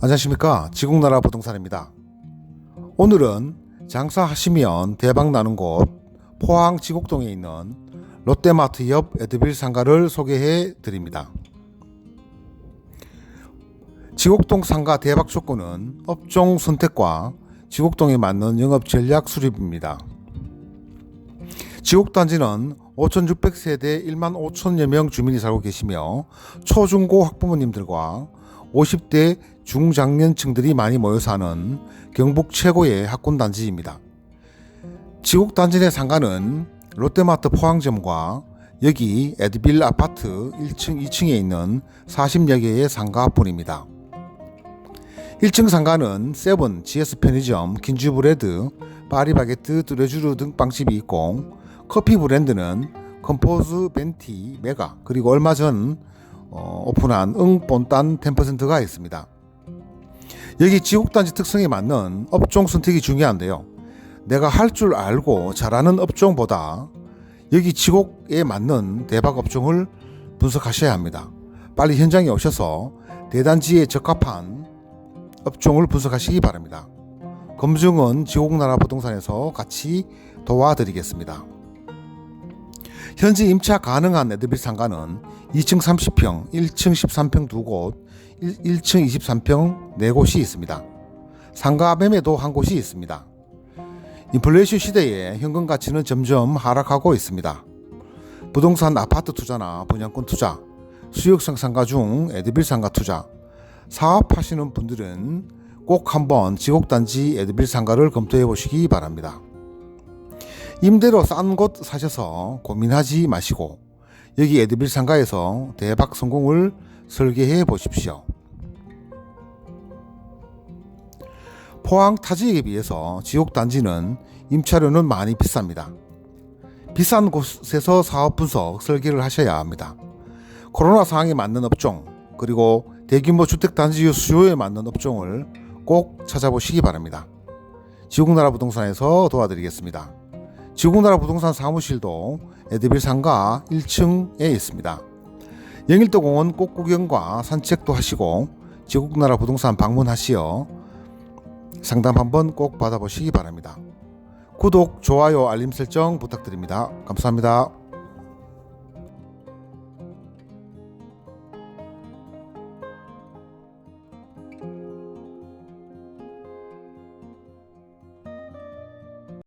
안녕하십니까 지국나라 부동산입니다. 오늘은 장사하시면 대박 나는 곳 포항 지곡동에 있는 롯데마트 옆 에드빌 상가를 소개해 드립니다. 지곡동 상가 대박 조건은 업종 선택과 지곡동에 맞는 영업 전략 수립입니다. 지옥단지는 5,600세대 1만 5천여 명 주민이 살고 계시며 초중고 학부모님들과 50대 중장년층들이 많이 모여 사는 경북 최고의 학군단지입니다. 지옥단지 내 상가는 롯데마트 포항점과 여기 에드빌 아파트 1층, 2층에 있는 40여 개의 상가뿐입니다. 1층 상가는 세븐, GS 편의점, 긴주브레드, 파리바게트, 뚜레쥬르 등 빵집이 있고 커피 브랜드는 컴포즈 벤티, 메가 그리고 얼마 전 어, 오픈한 응본딴 10%가 있습니다. 여기 지옥단지 특성에 맞는 업종 선택이 중요한데요. 내가 할 줄 알고 잘하는 업종보다 여기 지옥에 맞는 대박 업종을 분석하셔야 합니다. 빨리 현장에 오셔서 대단지에 적합한 업종을 분석하시기 바랍니다. 검증은 지옥나라 부동산에서 같이 도와드리겠습니다. 현재 임차 가능한 에드빌 상가는 2층 30평, 1층 13평 두 곳, 1, 층 23평 네 곳이 있습니다. 상가 매매도 한 곳이 있습니다. 인플레이션 시대에 현금 가치는 점점 하락하고 있습니다. 부동산 아파트 투자나 분양권 투자, 수익성 상가 중 에드빌 상가 투자, 사업하시는 분들은 꼭 한번 지곡단지 에드빌 상가를 검토해 보시기 바랍니다. 임대로 싼곳 사셔서 고민하지 마시고 여기 에드빌 상가에서 대박 성공을 설계해 보십시오. 포항 타지에 비해서 지옥 단지는 임차료는 많이 비쌉니다. 비싼 곳에서 사업 분석 설계를 하셔야 합니다. 코로나 상황에 맞는 업종 그리고 대규모 주택 단지 수요에 맞는 업종을 꼭 찾아보시기 바랍니다. 지국나라 부동산에서 도와드리겠습니다. 지국나라 부동산 사무실도 에드빌 상가 1층에 있습니다. 영일도 공원 꽃구경과 산책도 하시고 지국나라 부동산 방문하시어 상담 한번 꼭 받아보시기 바랍니다. 구독, 좋아요, 알림 설정 부탁드립니다. 감사합니다.